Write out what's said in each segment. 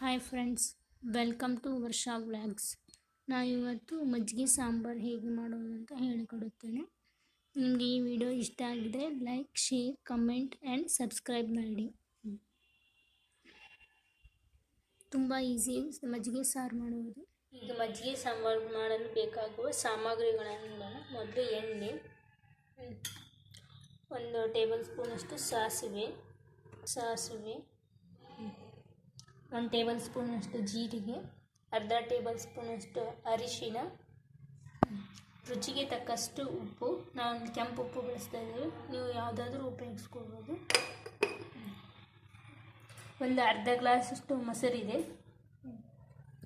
Hi friends welcome to Varsha vlogs ನಾನು ಇವತ್ತು ಮಜ್ಜಿಗೆ ಸಾಂಬಾರು ಹೇಗೆ ಮಾಡೋದು ಅಂತ ಹೇಳಿಕೊಡುತ್ತೇನೆ. ನಿಮಗೆ ಈ ವಿಡಿಯೋ ಇಷ್ಟ ಆಗಿದರೆ like share comment and subscribe ಮಾಡಿ. ತುಂಬ ಈಸಿ ಮಜ್ಜಿಗೆ ಸಾರು ಮಾಡುವುದು ಈಗ ಮಜ್ಜಿಗೆ ಸಾಂಬಾರು ಮಾಡಲು ಬೇಕಾಗುವ ಸಾಮಗ್ರಿಗಳನ್ನು ಮೊದಲು ಎಣ್ಣೆ, ಒಂದು ಟೇಬಲ್ ಸ್ಪೂನಷ್ಟು ಸಾಸಿವೆ ಸಾಸಿವೆ ಒಂದು ಟೇಬಲ್ ಸ್ಪೂನಷ್ಟು ಜೀರಿಗೆ, ಅರ್ಧ ಟೇಬಲ್ ಸ್ಪೂನಷ್ಟು ಅರಿಶಿನ, ರುಚಿಗೆ ತಕ್ಕಷ್ಟು ಉಪ್ಪು. ನಾನು ಕೆಂಪು ಉಪ್ಪು ಬಳಸ್ತಾ ಇದ್ದೀವಿ ನೀವು ಯಾವುದಾದ್ರೂ ಉಪಯೋಗಿಸ್ಕೊಳ್ಬೋದು. ಒಂದು ಅರ್ಧ ಗ್ಲಾಸಷ್ಟು ಮೊಸರಿದೆ.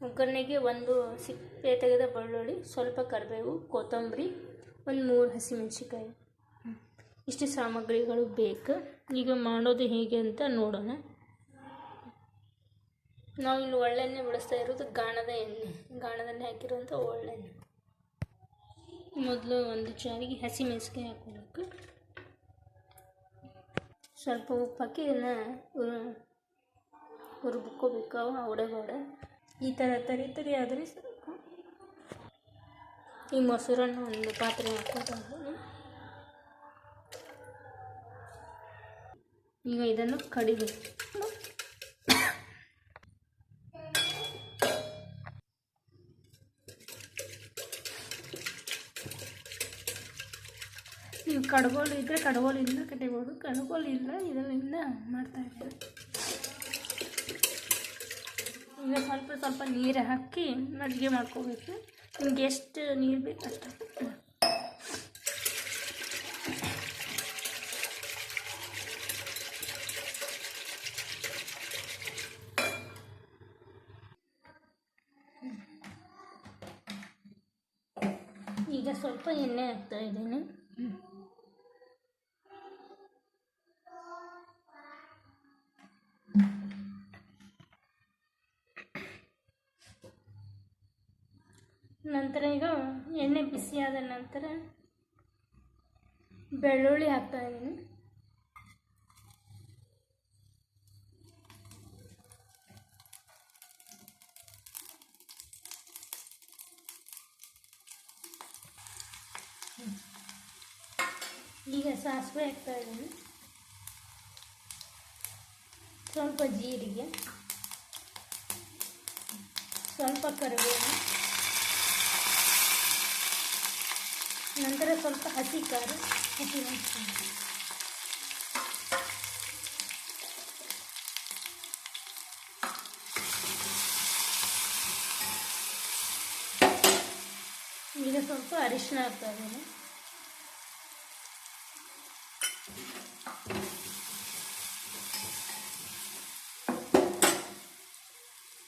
ಒಗ್ಗರಣೆಗೆ ಒಂದು ಸಿಪ್ಪೆ ತೆಗೆದ ಬೆಳ್ಳುಳ್ಳಿ, ಸ್ವಲ್ಪ ಕರಿಬೇವು, ಕೊತ್ತಂಬರಿ, ಒಂದು ಮೂರು ಹಸಿಮೆಣಸಿಕಾಯಿ ಇಷ್ಟು ಸಾಮಗ್ರಿಗಳು ಬೇಕು. ಈಗ ಮಾಡೋದು ಹೇಗೆ ಅಂತ ನೋಡೋಣ. ನಾವು ಇಲ್ಲಿ ಒಳ್ಳೆಣ್ಣೆ ಬಳಸ್ತಾ ಇರೋದು ಗಾಣದ ಎಣ್ಣೆ. ಗಾಣದಲ್ಲಿ ಹಾಕಿರುವಂಥ ಒಳ್ಳೆಣ್ಣೆ. ಮೊದಲು ಒಂದು ಜಾರಿಗೆ ಹಸಿಮೆಣಸಿಕಾಯಿ ಹಾಕೋಬೇಕು. ಸ್ವಲ್ಪ ಉಪ್ಪು ಹಾಕಿ ಇದನ್ನು ಹುರ್ಬ್ಕೋಬೇಕು ಅವು ಅವಡೆಗೋಡ ಈ ಥರ ತರಿ ತರಿ ಆದರೆ ಸಾಕು. ಈ ಮೊಸರನ್ನು ಒಂದು ಪಾತ್ರೆ ಹಾಕೋದು ಈಗ ಇದನ್ನು ಕಡಿಬೇಕು. ನೀವು ಕಡ್ಗೋಲು ಇದ್ದರೆ ಕಡುಗೋಲಿಂದ ಕಟ್ಟಿಬೋದು ಕಡ್ಗೋಲು ಇಲ್ಲ ಇದರಿಂದ ಮಾಡ್ತಾ ಇದ್ದೆ. ಈಗ ಸ್ವಲ್ಪ ಸ್ವಲ್ಪ ನೀರು ಹಾಕಿ ಅಡುಗೆ ಮಾಡ್ಕೋಬೇಕು. ನಿಮ್ಗೆ ಎಷ್ಟು ನೀರು ಬೇಕು ಅಷ್ಟು. ಈಗ ಸ್ವಲ್ಪ ಎಣ್ಣೆ ಹಾಕ್ತಾ ಇದ್ದೀನಿ. ನಂತರ ಈಗ ಎಣ್ಣೆ ಬಿಸಿಯಾದ ನಂತರ ಬೆಳ್ಳುಳ್ಳಿ ಹಾಕ್ತಾ ಇದ್ದೀನಿ. ಈಗ ಸಾಸಿವೆ ಹಾಕ್ತಾ ಇದ್ದೀನಿ. ಸ್ವಲ್ಪ ಜೀರಿಗೆ, ಸ್ವಲ್ಪ ಕರಿಬೇವು ನಂತರ ಸ್ವಲ್ಪ ಹಸಿ ಖಾರ ಹಸಿ ಮೆಣಸಿನಕಾಯಿ. ಈಗ ಸ್ವಲ್ಪ ಅರಿಶಿನ ಹಾಕ್ತಾ ಇದ್ದೀನಿ.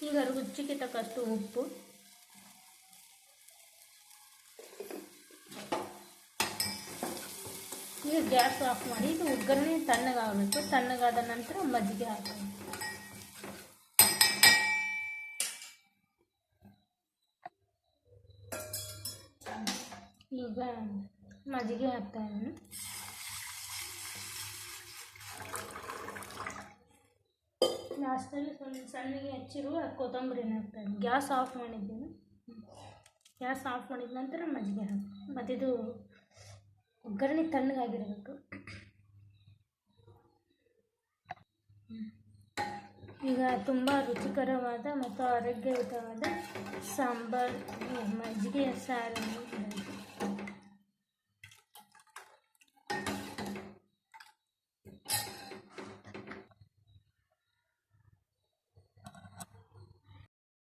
ಈಗ ರುಚಿಗೆ ತಕ್ಕಷ್ಟು ಉಪ್ಪು. ಈಗ ಗ್ಯಾಸ್ ಆಫ್ ಮಾಡಿ ಇದು ಒಗ್ಗರಣೆ ತಣ್ಣಗಾಗಬೇಕು. ತಣ್ಣಗಾದ ನಂತರ ಮಜ್ಜಿಗೆ ಹಾಕಬೇಕು. ಈಗ ಮಜ್ಜಿಗೆ ಹಾಕ್ತಾ ಇದ್ದೀನಿ ಲಾಸ್ಟಲ್ಲಿ ಸ್ವಲ್ಪ ಸಣ್ಣಗೆ ಹಚ್ಚಿರುವ ಕೊತ್ತಂಬರಿನ ಹಾಕ್ತಾಯಿದ್ದೀನಿ ಗ್ಯಾಸ್ ಆಫ್ ಮಾಡಿದ್ದೀನಿ. ಗ್ಯಾಸ್ ಆಫ್ ಮಾಡಿದ ನಂತರ ಮಜ್ಜಿಗೆ ಹಾಕ್ತೀನಿ. ಮತ್ತಿದು ಒಗ್ಗರಣೆ ತಣ್ಣಗಾಗಿರಬೇಕು. ಈಗ ತುಂಬ ರುಚಿಕರವಾದ ಮತ್ತು ಆರೋಗ್ಯಯುತವಾದ ಸಾಂಬಾರು ಮಜ್ಜಿಗೆ ಸಾರನ್ನು